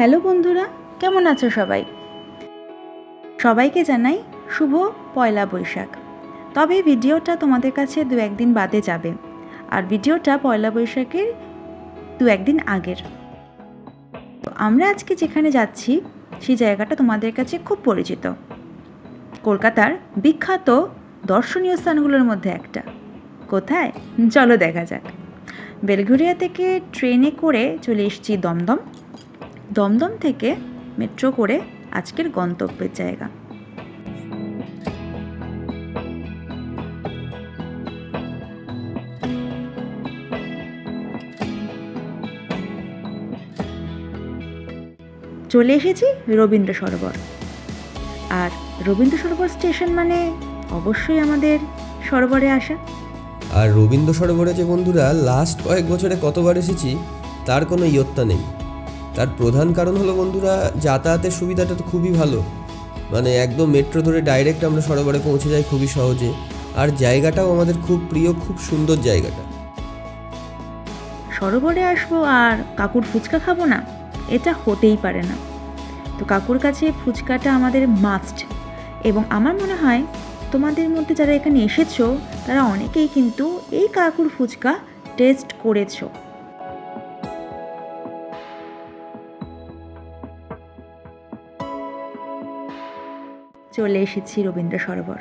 Hello বন্ধুরা, কেমন আছো সবাই? সবাইকে জানাই শুভ পয়লা বৈশাখ। তবে ভিডিওটা তোমাদের কাছে দু একদিন বাদে যাবে, আর ভিডিওটা পয়লা বৈশাখের দু একদিন আগের। তো আমরা আজকে যেখানে যাচ্ছি, সেই জায়গাটা তোমাদের কাছে খুব পরিচিত। কলকাতার বিখ্যাত দর্শনীয় স্থানগুলোর মধ্যে একটা। কোথায়? চলো দেখা যাক। বেলঘরিয়া থেকে ট্রেনে করে চলে এসেছি দমদম। দমদম থেকে মেট্রো করে আজকের গন্তব্যের জায়গা। চলে এসেছি রবীন্দ্র সরোবর। আর রবীন্দ্র সরোবর স্টেশন মানে অবশ্যই আমাদের সরোবরে আসা। আর রবীন্দ্র সরোবরে যে বন্ধুরা লাস্ট কয়েক বছরে কতবার এসেছি, তার কোনো ইয়ত্তা নেই। তার প্রধান কারণ হলো, বন্ধুরা, যাতায়াতের সুবিধাটা তো খুবই ভালো। মানে একদম মেট্রো ধরে ডাইরেক্ট আমরা সরোবরে পৌঁছে যাই খুবই সহজে। আর জায়গাটাও আমাদের খুব প্রিয়, খুব সুন্দর জায়গাটা। সরোবরে আসব আর কাকুর ফুচকা খাব না? এটা হতেই পারে না। তো কাকুর কাছে ফুচকাটা আমাদের মাস্ট এবং আমার মনে হয়, তোমাদের মধ্যে যারা এখানে এসেছ, তারা অনেকেই কিন্তু এই কাকুর ফুচকা টেস্ট করেছ। চলে এসেছি রবীন্দ্র সরোবর।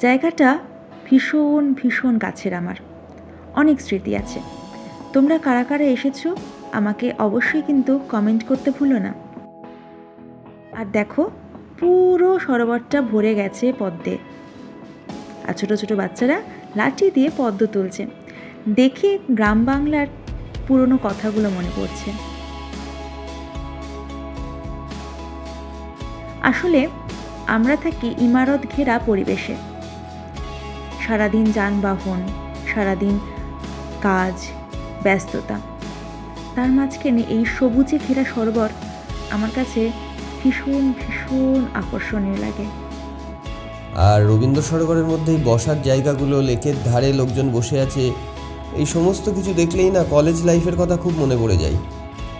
জায়গাটা ভীষণ ভীষণ কাছের আমার। অনেক স্মৃতি আছে। তোমরা কারা কারা এসেছ আমাকে অবশ্যই কিন্তু কমেন্ট করতে ভুলো না। আর দেখো, পুরো সরোবরটা ভরে গেছে পদ্মে। আর ছোটো ছোটো বাচ্চারা লাঠি দিয়ে পদ্ম তুলছে। দেখে গ্রাম বাংলার পুরনো কথাগুলো মনে পড়ছে। আসলে আমরা থাকি ইমারত ঘেরা পরিবেশে। সারাদিন যানবাহন, সারাদিন কাজ, ব্যস্ততা। তার মাঝখানে এই সবুজে ঘেরা সরোবর আমার কাছে ভীষণ ভীষণ আকর্ষণীয় লাগে। আর রবীন্দ্র সরোবরের মধ্যেই বসার জায়গাগুলো, লেকের ধারে লোকজন বসে আছে, এই সমস্ত কিছু দেখলেই না কলেজ লাইফের কথা খুব মনে পড়ে যায়।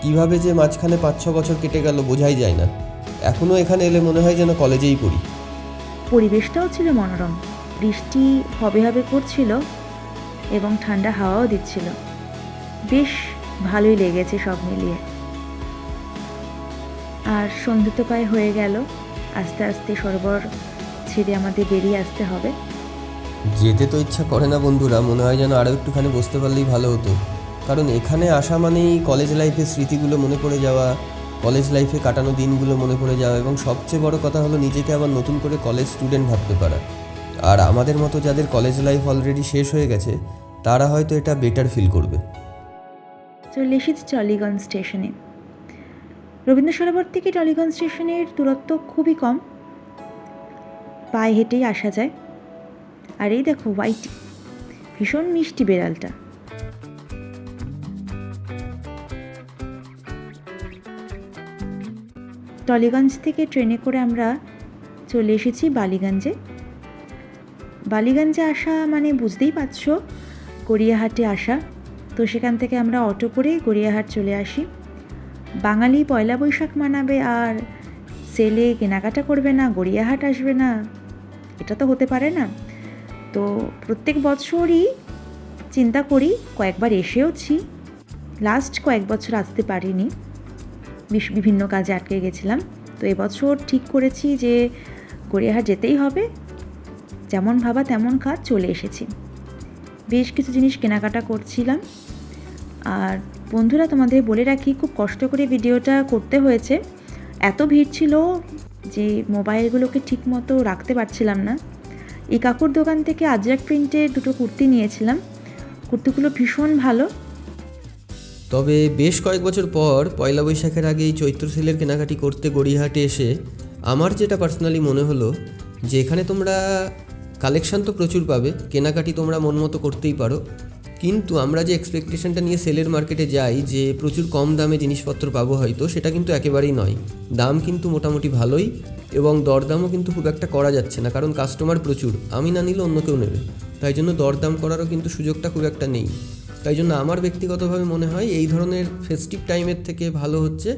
কীভাবে যে মাঝখানে পাঁচ ছ বছর কেটে গেল বোঝাই যায় না। এখনও এখানে এলে মনে হয় যেন কলেজেই পড়ি। পরিবেশটাও ছিল মনোরম। বৃষ্টি হবে হবে করছিল এবং ঠান্ডা হাওয়াও দিচ্ছিল। বেশ ভালোই লেগেছে সব মিলিয়ে। আর সন্ধে তো প্রায় হয়ে গেল। আস্তে আস্তে সরোবর ছেড়ে আমাদের বেরিয়ে আসতে হবে। যেতে তো ইচ্ছা করে না বন্ধুরা মনে হয় যেন আরও একটুখানি বসতে পারলেই ভালো হতো। কারণ এখানে আসা মানেই কলেজ লাইফের স্মৃতিগুলো মনে পড়ে যাওয়া কলেজ লাইফে কাটানো দিনগুলো মনে পড়ে যাওয়া এবং সবচেয়ে বড় কথা হলো নিজেকে আবার নতুন করে কলেজ স্টুডেন্ট ভাবতে পারা। আর আমাদের মতো যাদের কলেজ লাইফ অলরেডি শেষ হয়ে গেছে, তারা হয়তো এটা বেটার ফিল করবে। চলে এসেছি টলিগঞ্জ স্টেশনে রবীন্দ্র সরোবর থেকে টলিগঞ্জ স্টেশনের দূরত্ব খুবই কম। পায়ে হেঁটেই আসা যায়। আর এই দেখো হোয়াইট ভীষণ মিষ্টি বেড়ালটা। টলিগঞ্জ থেকে ট্রেনে করে আমরা চলে এসেছি বালিগঞ্জে। বালিগঞ্জে আসা মানে বুঝতেই পারছ, গড়িয়াহাটে আসা। তো সেখান থেকে আমরা অটো করে গড়িয়াহাট চলে আসি। বাঙালি পয়লা বৈশাখ মানাবে আর সেলে কেনাকাটা করবে না, গড়িয়াহাট আসবে না, এটা তো হতে পারে না। তো প্রত্যেক বছরই চিন্তা করি, কয়েকবার এসেওছি। লাস্ট কয়েক বছর আসতে পারিনি। বিভিন্ন কাজে আটকে গেছিলাম। তো এবছর ঠিক করেছি যে গড়িয়াহাট যেতেই হবে। যেমন ভাবা তেমন কাজ চলে এসেছি। বেশ কিছু জিনিস কেনাকাটা করছিলাম। আর বন্ধুরা, তোমাদের বলে রাখি, খুব কষ্ট করে ভিডিওটা করতে হয়েছে। এত ভিড় ছিল যে মোবাইলগুলোকে ঠিক মতো রাখতে পারছিলাম না। এই কাকুর দোকান থেকে আজরাক প্রিন্টের দুটো কুর্তি নিয়েছিলাম। কুর্তিগুলো ভীষণ ভালো। তবে বেশ কয়েক বছর পর পয়লা বৈশাখের আগে এই চৈত্র সেলের কেনাকাটি করতে গড়িয়াহাটে এসে আমার যেটা পার্সোনালি মনে হলো যে এখানে তোমরা কালেকশান তো প্রচুর পাবে, কেনাকাটি তোমরা মন মতো করতেই পারো। কিন্তু আমরা যে এক্সপেকটেশনটা নিয়ে সেলের মার্কেটে যাই যে প্রচুর কম দামে জিনিসপত্র পাবো হয়তো, সেটা কিন্তু একেবারেই নয়। দাম কিন্তু মোটামুটি ভালোই এবং দরদামও কিন্তু খুব একটা করা যাচ্ছে না, কারণ কাস্টমার প্রচুর, আমি না নিলে অন্য কেউ নেবে। তাই জন্য দরদাম করারও কিন্তু সুযোগটা খুব একটা নেই। তাই জন্য আমার ব্যক্তিগতভাবে মনে হয় এই ধরনের ফেস্টিভ টাইমের থেকে ভালো হচ্ছে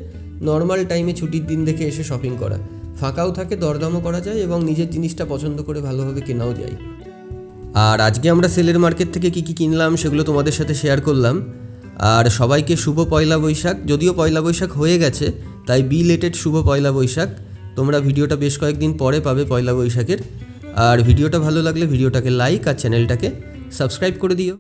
নর্মাল টাইমে ছুটির দিন দেখে এসে শপিং করা। ফাঁকাও থাকে, দরদামও করা যায় এবং নিজের জিনিসটা পছন্দ করে ভালোভাবে কেনাও যায়। আর আজকে আমরা সেলের মার্কেট থেকে কী কী কিনলাম সেগুলো তোমাদের সাথে শেয়ার করলাম। আর সবাইকে শুভ পয়লা বৈশাখ। যদিও পয়লা বৈশাখ হয়ে গেছে, তাই বি লেটেড শুভ পয়লা বৈশাখ। তোমরা ভিডিওটা বেশ কয়েকদিন পরে পাবে পয়লা বৈশাখের। আর ভিডিওটা ভালো লাগলে ভিডিওটাকে লাইক আর চ্যানেলটাকে সাবস্ক্রাইব করে দিও।